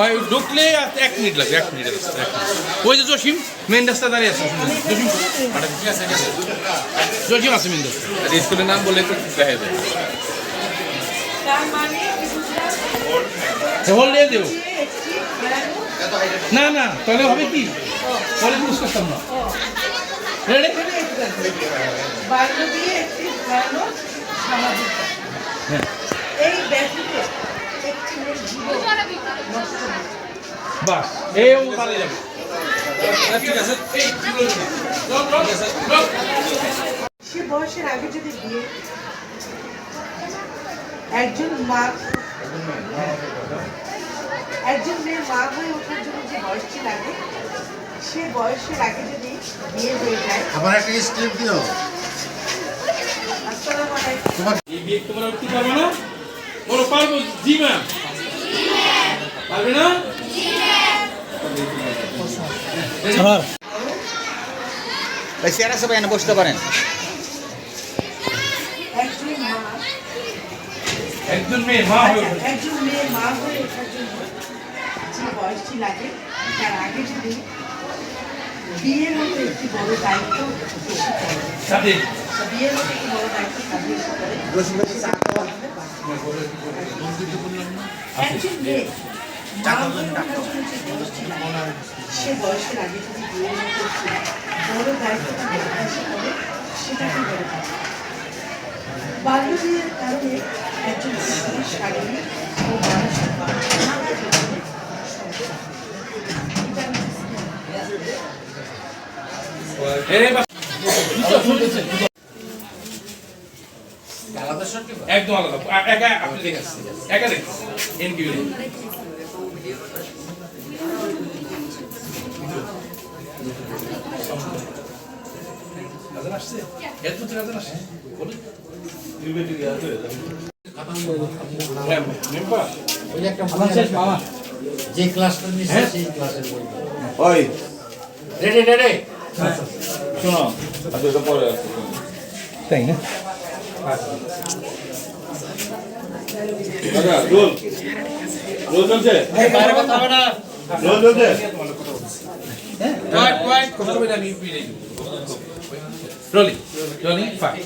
ওই ঢুকলে এক মিনিট লাগবে এক মিনিট মিনিট। ওই যে জসিম মেন রাস্তা দাঁড়িয়ে আছে জসিম জসিম আছে মেন রাস্তা স্কুলের নাম বললে তো দেখা যাবে তার কিছুটা হোল দিয়ে দেবো। যে একটি ভয়ানক না না তাহলে হবে কি? পরে ইউজ করতাম না। রেডি। হ্যাঁ এই ব্যাধিতে একটি মেয়ের জীবন নষ্ট হয়। বাস এই ও যাবে। ঠিক আছে সে বয়সের আগে যদি বিয়ে একজন মা একজন মেয়ের মা হয়ে ওঠার জন্য যে বয়সটি লাগে সে বয়সের আগে যদি বিয়ে হয়ে যায় আমার একটা স্টেপ দিও। আসসালামু আলাইকুম। এই বিয়ে তোমরা উঠতে পারবে না? বলো পারব জি ম্যাম পারবে না? চেয়ারা সবাই এনে বসতে পারেন। একজন মেয়ে মা হয়ে আচ্ছা, একজন মেয়ে মা হয়ে ওঠার জন্য যে বয়সটি লাগে তার আগে যদি বিয়ের মতো একটি বড় দায়িত্ব পড়ে বিয়ের মতো একটি বড় দায়িত্ব কাজে এসে পড়ে একজন মেয়ে। সে বয়সের আগে যদি বড় দায়িত্ব বড় বাল্য বিয়ের কারণে একজন শিশুর শারীরিক ও মানসিক একদম আলাদা। একা আপনি দেখেছেন একা দেখেছেন এন আজান আসছে? এত তো আজান আসছে? বলুন। হ্যাঁ, মেম্বার ওই একটা মামা যে ক্লাসটা নিচ্ছে সেই ক্লাসের বই। ওই। রেডি রেডি শোনো আচ্ছা এটা পরে আসছে তাই না? দাদা রোল। রোল চলছে? বাইরে কথা হবে না। রোল চলছে. কথা বলে আমি rolling rolling five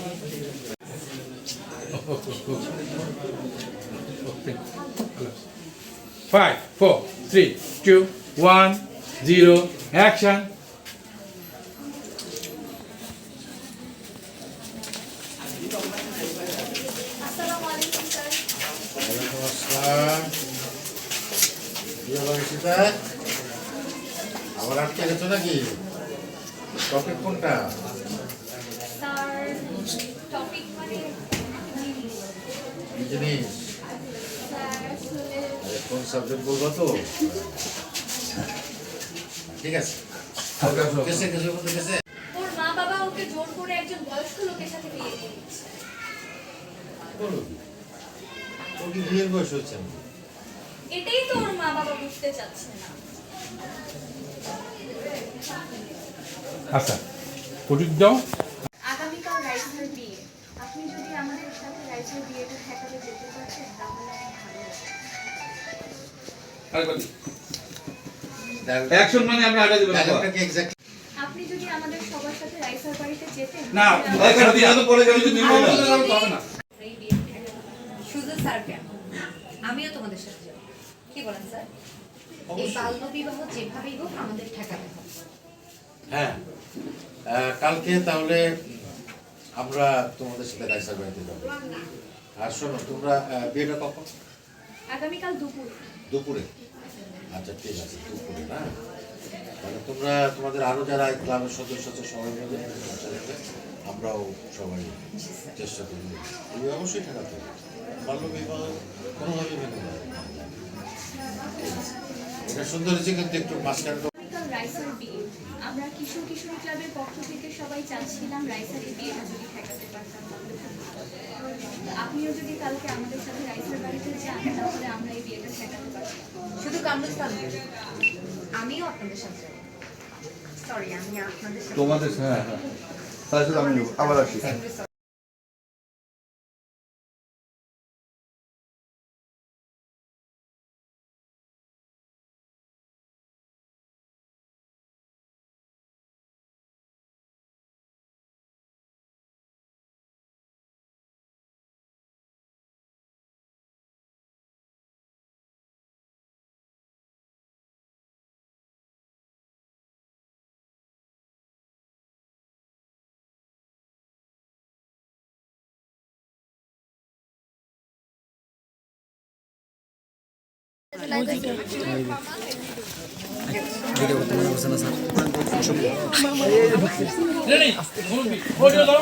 Five, four, three, two, one, zero, action. আবার আটকে গেছো নাকি টপিক কোনটা স্যার টপিক মানে জিনিস কি জিনিস কোন সাবজেক্ট বলব তো? ঠিক আছে। কেসে কেসে বলতে গেছে ওর মা বাবা ওকে জোর করে একজন বয়স্ক লোকের সাথে বিয়ে দিয়ে দিচ্ছে। বলো কি? বিয়ের বয়স হচ্ছে না? এটাই তো ওর মা বাবা বুঝতে চাচ্ছে না। আচ্ছা দাও। অ্যাকশন মানে দেবো আপনি যদি আমাদের সবার সাথে রাইসার বাড়িতে যেতেন না পরে গেলে যদি না। স্যার কেন? আমিও তোমাদের সাথে যাব। কি বলেন স্যার? এই বাল্য বিবাহ যেভাবেই হোক আমাদের ঠেকাতে হবে হ্যাঁ কালকে তাহলে আমরা তোমাদের সাথে রাইসার বাড়িতে যাব। আর শোনো তোমরা বিয়েটা কখন? আগামীকাল দুপুর। দুপুরে? আচ্ছা ঠিক আছে, দুপুরে, না? তাহলে তোমরা, তোমাদের আরও যারা ক্লাবের সদস্য আছে, সবাই মিলে আমরাও সবাই চেষ্টা করি। তুমি অবশ্যই ঠেকাতে বাল্য বিবাহ কোনোভাবেই মেনে নেওয়া। এটা সুন্দর হয়েছে কিন্তু একটু মাঝখানে আগামীকাল রাইসার বিয়ে আমরা কিশোর কিশোরী ক্লাবের পক্ষ থেকে সবাই চাচ্ছিলাম রাইসারের বিয়েটা যদি ঠেকাতে পারতাম তাহলে। আপনিও যদি কালকে আমাদের সাথে রাইসার বাড়িতে যান তাহলে আমরা এই বিয়েটা ঠেকাতে পারতাম। শুধু কামরুস্তান আমিও আপনাদের সাথে সরি আমি আপনাদের সাথে তোমাদের হ্যাঁ হ্যাঁ। তাহলে আমি আবার আসি। ফটো দাও